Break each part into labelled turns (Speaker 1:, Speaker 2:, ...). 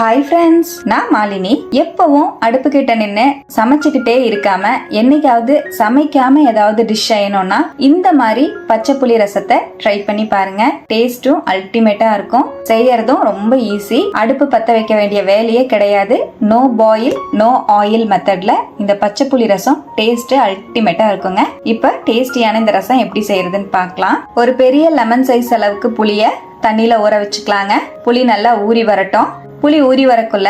Speaker 1: Hi friends நான் மாலினி. எப்பவும் அடுப்பு கிட்ட நின்று சமைச்சுக்கிட்டே இருக்காம என்னைக்காவது சமைக்காம ஏதாவது டிஷ் செய்யணும்னா இந்த மாதிரி பச்சை புளி ரசத்தை ட்ரை பண்ணி பாருங்க. டேஸ்டும் அல்டிமேட்டா இருக்கும். செய்யறதும் ரொம்ப ஈஸி அடுப்பு பத்த வைக்க வேண்டிய வேலையே கிடையாது. நோ பாயில் நோ ஆயில் மெத்தட்ல இந்த பச்சை புளி ரசம் டேஸ்ட் அல்டிமேட்டா இருக்குங்க. இப்ப டேஸ்டியான இந்த ரசம் எப்படி செய்யறதுன்னு பார்க்கலாம். ஒரு பெரிய லெமன் சைஸ் அளவுக்கு புளிய தண்ணியில ஊற வச்சுக்கலாங்க. புளி நல்லா ஊறி வரட்டும். புளி ஊறி வரக்குள்ள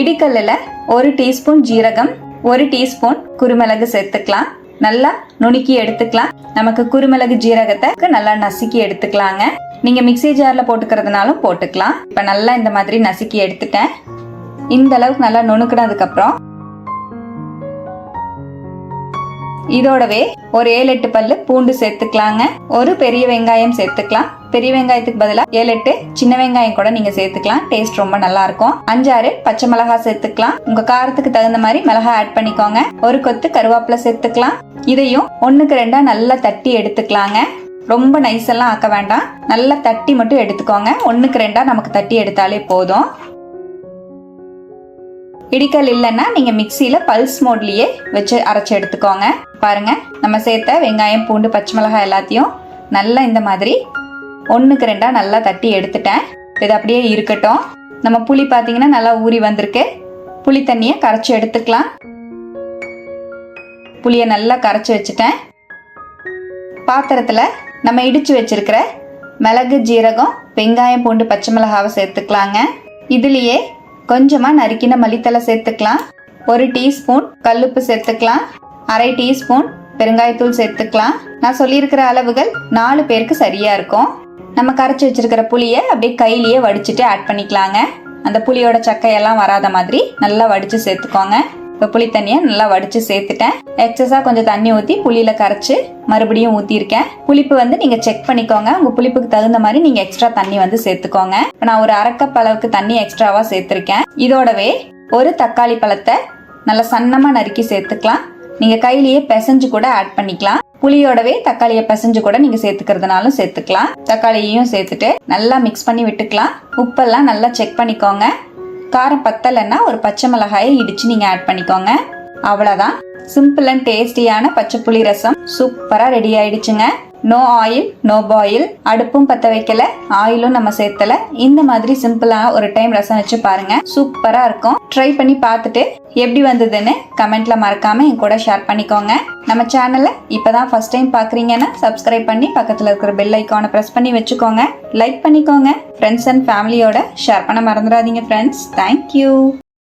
Speaker 1: இடிக்கல்லில் ஒரு டீஸ்பூன் ஜீரகம் ஒரு டீஸ்பூன் குருமிளகு சேர்த்துக்கலாம். நல்லா நுணுக்கி எடுத்துக்கலாம். நமக்கு குருமிளகு ஜீரகத்தை நல்லா நசுக்கி எடுத்துக்கலாங்க. நீங்க மிக்ஸி ஜார்ல போட்டுக்கிறதுனாலும் போட்டுக்கலாம். இப்ப நல்லா இந்த மாதிரி நசுக்கி எடுத்துட்டேன். இந்த அளவுக்கு நல்லா நுணுக்கினதுக்கு அப்புறம் இதோடவே ஒரு ஏழு எட்டு பல்லு பூண்டு சேர்த்துக்கலாங்க. ஒரு பெரிய வெங்காயம் சேர்த்துக்கலாம். பெரிய வெங்காயத்துக்கு பதிலாக ஏழு எட்டு சின்ன வெங்காயம் கூட நீங்க சேர்த்துக்கலாம். டேஸ்ட் ரொம்ப நல்லா இருக்கும் அஞ்சாறு பச்சை மிளகா சேர்த்துக்கலாம். உங்க காரத்துக்கு தகுந்த மாதிரி மிளகா ஆட் பண்ணிக்கோங்க. ஒரு கொத்து கருவேப்பிலை சேர்த்துக்கலாம். இதையும் ஒண்ணுக்கு ரெண்டா நல்லா தட்டி எடுத்துக்கலாங்க. ரொம்ப நைஸ் எல்லாம் ஆக்க வேண்டாம். நல்லா தட்டி மட்டும் எடுத்துக்கோங்க. ஒண்ணுக்கு ரெண்டா நமக்கு தட்டி எடுத்தாலே போதும். இடிக்கல் இல்லைன்னா நீங்கள் மிக்சியில் பல்ஸ் மோட்லேயே வச்சு அரைச்சி எடுத்துக்கோங்க. பாருங்கள் நம்ம சேர்த்த வெங்காயம் பூண்டு பச்சை மிளகாய் எல்லாத்தையும் நல்லா இந்த மாதிரி ஒன்றுக்கு ரெண்டாக நல்லா தட்டி எடுத்துட்டேன். இது அப்படியே இருக்கட்டும். நம்ம புளி பார்த்தீங்கன்னா நல்லா ஊறி வந்திருக்கு. புளி தண்ணியை கரைச்சி எடுத்துக்கலாம். புளியை நல்லா கரைச்சி வச்சுட்டேன். பாத்திரத்தில் நம்ம இடித்து வச்சிருக்கிற மிளகு ஜீரகம் வெங்காயம் பூண்டு பச்சை மிளகாவை சேர்த்துக்கலாங்க. இதுலேயே கொஞ்சமாக நறுக்கின மல்லித்தலை சேர்த்துக்கலாம். ஒரு டீஸ்பூன் கல்லுப்பு சேர்த்துக்கலாம். அரை டீஸ்பூன் பெருங்காயத்தூள் சேர்த்துக்கலாம். நான் சொல்லியிருக்கிற அளவுகள் நாலு பேருக்கு சரியாக இருக்கும். நம்ம கரைச்சி வச்சிருக்கிற புளியை அப்படியே கையிலேயே வடிச்சிட்டு ஆட் பண்ணிக்கலாங்க. அந்த புளியோட சக்கையெல்லாம் வராத மாதிரி நல்லா வடித்து சேர்த்துக்கோங்க. இப்போ புளி தண்ணியை நல்லா வடித்து சேர்த்துட்டேன். எக்ஸஸாக கொஞ்சம் தண்ணி ஊற்றி புளியில் கரைச்சி மறுபடியும் ஊற்றிருக்கேன் புளிப்பு வந்து நீங்கள் செக் பண்ணிக்கோங்க. உங்கள் புளிப்புக்கு தகுந்த மாதிரி நீங்கள் எக்ஸ்ட்ரா தண்ணி வந்து சேர்த்துக்கோங்க. இப்போ நான் ஒரு அரைக்கப் அளவுக்கு தண்ணி எக்ஸ்ட்ராவாக சேர்த்துருக்கேன். இதோடவே ஒரு தக்காளி பழத்தை நல்லா சன்னமாக நறுக்கி சேர்த்துக்கலாம். நீங்கள் கையிலேயே பிசைஞ்சு கூட ஆட் பண்ணிக்கலாம். புளியோடவே தக்காளியை பிசைஞ்சு கூட நீங்க சேர்த்துக்கிறதுனாலும் சேர்த்துக்கலாம். தக்காளியையும் சேர்த்துட்டு நல்லா மிக்ஸ் பண்ணி விட்டுக்கலாம். உப்பெல்லாம் நல்லா செக் பண்ணிக்கோங்க. காரம் பத்தலைன்னா ஒரு பச்சை மிளகாயை இடித்து நீங்கள் ஆட் பண்ணிக்கோங்க. அவ்வளோதான் சிம்பிள் அண்ட் டேஸ்டியான பச்சை புளி ரசம் சூப்பராக ரெடி ஆயிடுச்சுங்க. நோ ஆயில் நோ பாயில் அடுப்பும் பத்த வைக்கல ஆயிலும் நம்ம சேர்த்தல. இந்த மாதிரி சிம்பிளா ஒரு டைம் ரசம் வச்சு பாருங்க. சூப்பரா இருக்கும். ட்ரை பண்ணி பார்த்துட்டு எப்படி வந்ததுன்னு கமெண்ட்ல மறக்காம என் கூட ஷேர் பண்ணிக்கோங்க. நம்ம சேனலை இப்பதான் ஃபர்ஸ்ட் டைம் பாக்குறீங்கன்னா சப்ஸ்கிரைப் பண்ணி பக்கத்துல இருக்கிற பெல் ஐக்கானை ப்ரெஸ் பண்ணி வச்சுக்கோங்க. லைக் பண்ணிக்கோங்க. ஃப்ரெண்ட்ஸ் அண்ட் ஃபேமிலியோட ஷேர் பண்ண மறந்துடாதீங்க ஃப்ரெண்ட்ஸ் தேங்க்யூ